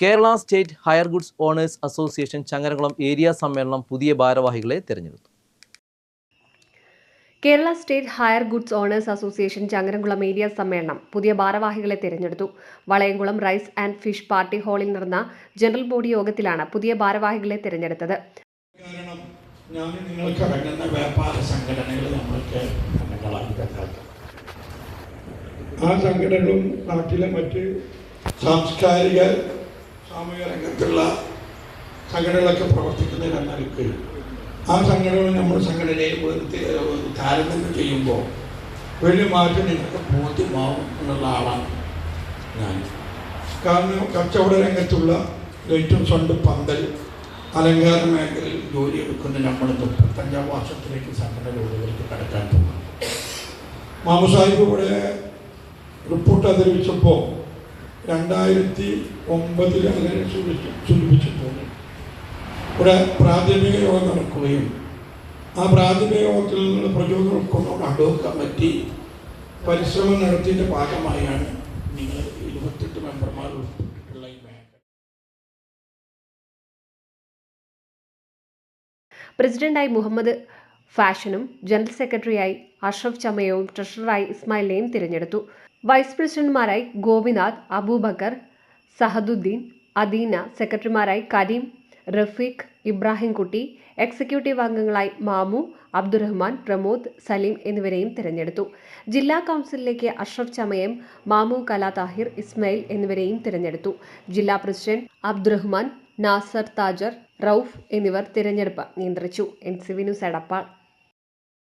Kerala state hire goods owners association Changarakulam area സമ്മേളനം പുതിയ ഭാരവാഹികളെ തിരഞ്ഞെടുത്തു. Kerala state hire goods owners association Changaramkulam area സമ്മേളനം പുതിയ ഭാരവാഹികളെ തിരഞ്ഞെടുത്തു. Valayamkulam rice and fish party ഹാളിൽ നടന്ന ജനറൽ ബോഡി യോഗത്തിലാണ് പുതിയ ഭാരവാഹികളെ തിരഞ്ഞെടുത്തത്. കാരണം ഞാൻ നിങ്ങൾക്ക് ഇറങ്ങുന്ന വ്യാപാര സംഘടനകൾ നമ്മൾക്ക് ആ സംഘടനകളും നാട്ടിലെ മറ്റ് സാംസ്കാരിക സാമൂഹിക രംഗത്തുള്ള സംഘടനകളൊക്കെ പ്രവർത്തിക്കുന്നതിന് നൽകുകയും ആ സംഘടനകൾ നമ്മൾ സംഘടനയെ താരതമ്യം ചെയ്യുമ്പോൾ വലിയ മാറ്റം നിങ്ങൾക്ക് ബോധ്യമാവും എന്നുള്ള ആളാണ് ഞാൻ. കാരണം കച്ചവട രംഗത്തുള്ള ഏറ്റവും സ്വണ്ട് പന്തൽ അലങ്കാര മേഖലയിൽ ജോലി എടുക്കുന്ന നമ്മൾ മുപ്പത്തഞ്ചാം വർഷത്തിലേക്ക് സംഘടനകളിലേക്ക് കടക്കാൻ പോകുന്നു. മാമസാഹിബ് ഇവിടെ റിപ്പോർട്ട് അവതരിപ്പിച്ചപ്പോൾ രണ്ടായിരത്തി ഒമ്പതിൽ അങ്ങനെ സൂചിച്ചു സൂചിപ്പിച്ചു തോന്നി ഇവിടെ പ്രാഥമിക യോഗം നടക്കുകയും ആ പ്രാഥമിക യോഗത്തിൽ നിന്നുള്ള പ്രചോദനം ഉൾക്കൊണ്ടുകൊണ്ട് അഡോക് കമ്മിറ്റി പരിശ്രമം നടത്തിയതിന്റെ ഭാഗമായാണ് നിങ്ങൾ ഇരുപത്തെട്ട് മെമ്പർമാർ പ്രസിഡന്റായി മുഹമ്മദ് ഫാഷനും ജനറൽ സെക്രട്ടറിയായി അഷ്റഫ് ചമയവും ട്രഷററായി ഇസ്മായിലിനെയും തിരഞ്ഞെടുത്തു. വൈസ് പ്രസിഡന്റുമാരായി ഗോപിനാഥ് അബൂബക്കർ സഹദുദ്ദീൻ അദീന സെക്രട്ടറിമാരായി കരീം റഫീഖ് ഇബ്രാഹിംകുട്ടി എക്സിക്യൂട്ടീവ് അംഗങ്ങളായി മാമു അബ്ദുറഹ്മാൻ പ്രമോദ് സലീം എന്നിവരെയും തിരഞ്ഞെടുത്തു. ജില്ലാ കൗൺസിലിലേക്ക് അഷ്റഫ് ചമയം മാമു കലാ താഹിർ ഇസ്മയിൽ എന്നിവരെയും തിരഞ്ഞെടുത്തു. ജില്ലാ പ്രസിഡന്റ് അബ്ദുറഹ്മാൻ നാസർ താജർ റൌഫ് എന്നിവർ തിരഞ്ഞെടുപ്പ് നിയന്ത്രിച്ചു. N C V news